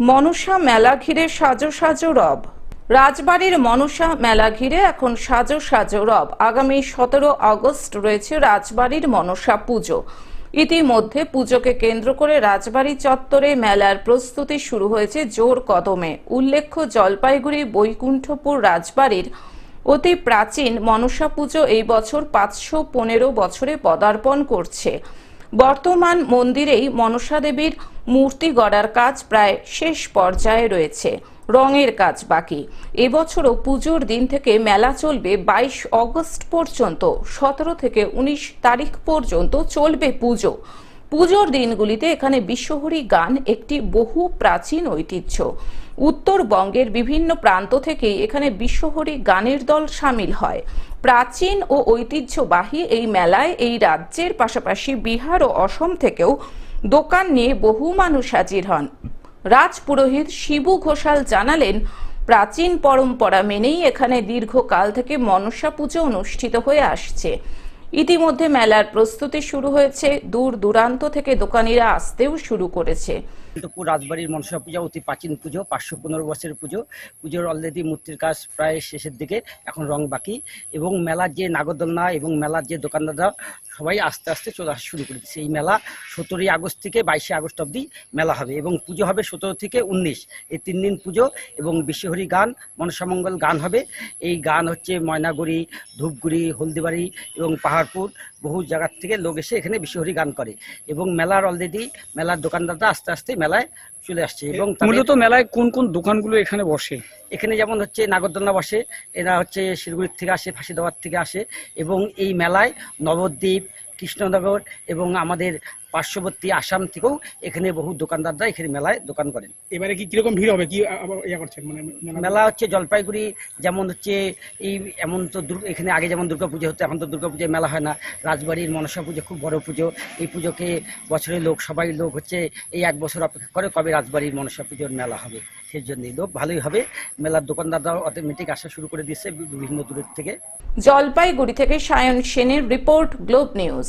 মনসা মেলা ঘিরে সাজো সাজো রব। রাজবাড়ির মনসা মেলা ঘিরে এখন সাজো সাজো রব। আগামী সতেরো আগস্ট রয়েছে রাজবাড়ির মনসা পুজো। ইতিমধ্যে পুজোকে কেন্দ্র করে রাজবাড়ি চত্বরে মেলার প্রস্তুতি শুরু হয়েছে জোর কদমে। উল্লেখ্য, জলপাইগুড়ি, বৈকুণ্ঠপুর রাজবাড়ির অতি প্রাচীন মনসা পুজো এই বছর পাঁচশো পনেরো বছরে পদার্পণ করছে। বর্তমান মন্দিরেই মনসা দেবীর মূর্তি গড়ার কাজ প্রায় শেষ পর্যায়ে রয়েছে। রঙের কাজ বাকি। এবছরও পুজোর দিন থেকে মেলা চলবে বাইশ অগস্ট পর্যন্ত। সতেরো থেকে উনিশ তারিখ পর্যন্ত চলবে পুজো। পুজোর দিনগুলিতে এখানে বিশ্বহরি গান একটি বহু প্রাচীন ঐতিহ্য। উত্তরবঙ্গের বিভিন্ন প্রান্ত থেকেই এখানে বিশ্বহরি গানের দল সামিল হয়। প্রাচীন ও ঐতিহ্যবাহী এই মেলায় এই রাজ্যের পাশাপাশি বিহার ও অসম থেকেও দোকান নিয়ে বহু মানুষ হাজির হন। রাজ পুরোহিত শিবু ঘোষাল জানালেন, প্রাচীন পরম্পরা মেনেই এখানে দীর্ঘকাল থেকে মনসা পুজো অনুষ্ঠিত হয়ে আসছে। ইতিমধ্যে মেলার প্রস্তুতি শুরু হয়েছে। দূর দূরান্ত থেকে দোকানিরা আসতেও শুরু করেছে। কুণ্ডপুর রাজবাড়ির মনসা পূজা অতি প্রাচীন পুজো, পাঁচশো পনেরো বছরের পুজো। পুজোর অলরেডি মূর্তির কাজ প্রায় শেষের দিকে, এখন রং বাকি। এবং মেলার যে নাগরদোলনা এবং মেলার যে দোকানদাররা, সবাই আস্তে আস্তে চলে আসা শুরু করে দিচ্ছে এই মেলা সতেরোই আগস্ট থেকে বাইশে আগস্ট অবধি মেলা হবে এবং পুজো হবে সতেরো থেকে উনিশ। এই তিন দিন পুজো এবং বিশ্বহরি গান, মনসামঙ্গল গান হবে। এই গান হচ্ছে ময়নাগুড়ি, ধূপগুড়ি, হলদিবাড়ি এবং পাহাড়পুর বহু জায়গার থেকে লোক এসে এখানে বিশ্বহরি গান করে। এবং মেলার অলরেডি মেলার দোকানদাররা আস্তে আস্তে মেলায় চলে আসছে এবং মূলত মেলায় কোন কোন দোকানগুলো এখানে বসে? এখানে যেমন হচ্ছে নাগরদোলনা বসে এরা হচ্ছে শিলিগুড়ির থেকে আসে ফাঁসিদাবাদ থেকে আসে এবং এই মেলায় নবদ্বীপ কৃষ্ণনগর এবং আমাদের পার্শ্ববর্তী আসাম থেকেও এখানে বহু দোকানদাররা এখানে মেলায় দোকান করেন। এবারে কি কীরকম ভিড় হবে? কি ইয়া করছেন? মানে মেলা- হচ্ছে জলপাইগুড়ি যেমন হচ্ছে এই এমন তো এখানে আগে যেমন দুর্গা পুজো হতো এখন তো দুর্গা পুজোয় মেলা হয় না। রাজবাড়ির মনসা পুজো খুব বড় পুজো। এই পুজোকে বছরের লোক সবাই লোক হচ্ছে এই এক বছর অপেক্ষা করে কবে রাজবাড়ির মনসা পুজোর মেলা হবে। সেই জন্যই লোক ভালোই হবে। মেলার দোকানদাররাও অটোমেটিক আসা শুরু করে দিচ্ছে বিভিন্ন দূরের থেকে। জলপাইগুড়ি থেকে সায়ন সেনের রিপোর্ট গ্লোব নিউজ।